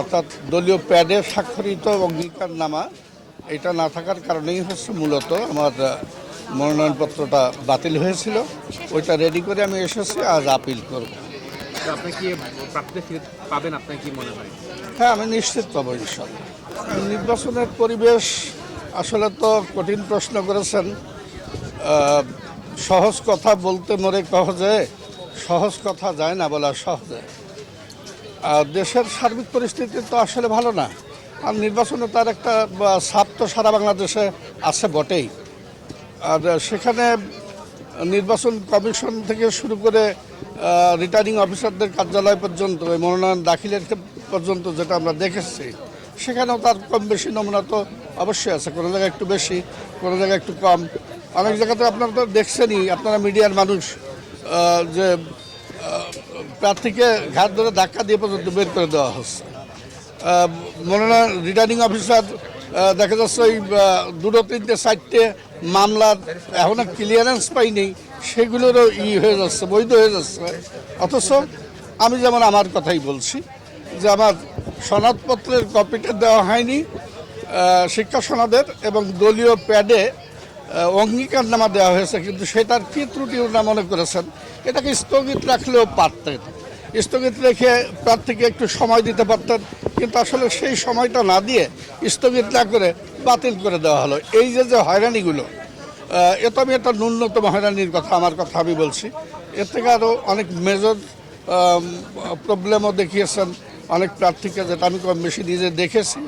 অর্থাৎ দলীয় প্যাডে স্বাক্ষরিত অঙ্গীকার নামা এটা না থাকার কারণেই হচ্ছে মূলত আমার মনোনয়নপত্রটা বাতিল হয়েছিল। ওইটা রেডি করে আমি এসেছি আজ আপিল করব। হয়? আমি নিশ্চিত পাবো ইনশাল্লাহ নির্বাচনের পরিবেশ আসলে তো কঠিন প্রশ্ন করেছেন। সহজ কথা বলতে মরে সহজে সহজ কথা যায় না বলা সহজে। দেশের সার্বিক পরিস্থিতি তো আসলে ভালো না। আর নির্বাচনে তার একটা ছাপ তো সারা বাংলাদেশে আছে বটেই। আর সেখানে নির্বাচন কমিশন থেকে শুরু করে রিটার্নিং অফিসারদের কার্যালয় পর্যন্ত মনোনয়ন দাখিলের পর্যন্ত যেটা আমরা দেখেছি, সেখানেও তার কম বেশি নমুনা তো অবশ্যই আছে। কোনো জায়গায় একটু বেশি, কোনো জায়গায় একটু কম। অনেক জায়গাতে আপনারা তো দেখছেনই, আপনারা মিডিয়ার মানুষ যে প্রার্থীকে ঘাট ধরে ধাক্কা দিয়ে পর্যন্ত বের করে দেওয়া হচ্ছে। মনোনয়ন রিটার্নিং অফিসার দেখা যাচ্ছে ওই দুটো, তিনটে, চারটে মামলার এখনও ক্লিয়ারেন্স পাইনি, সেগুলোরও ই হয়ে যাচ্ছে, বৈধ হয়ে যাচ্ছে। অথচ আমি যেমন আমার কথাই বলছি, যে আমার সনদপত্রের কপিটা দেওয়া হয়নি শিক্ষা সনদের এবং দলীয় প্যাডে অঙ্গীকারনামা দেওয়া হয়েছে, কিন্তু সে তার কী ত্রুটি ওনারা মনে করেছেন? এটাকে স্থগিত রাখলেও পারতেন। স্থগিত রেখে প্রার্থীকে একটু সময় দিতে পারতেন, কিন্তু আসলে সেই সময়টা না দিয়ে স্থগিত না করে বাতিল করে দেওয়া হলো। এই যে যে হয়রানিগুলো এত আমি একটা ন্যূনতম হয়রানির কথা, আমার কথা আমি বলছি। এর থেকে আরও অনেক মেজর প্রবলেমও দেখিয়েছেন। অনেক প্রার্থীকে যেটা আমি কম বেশি নিজে দেখেছি।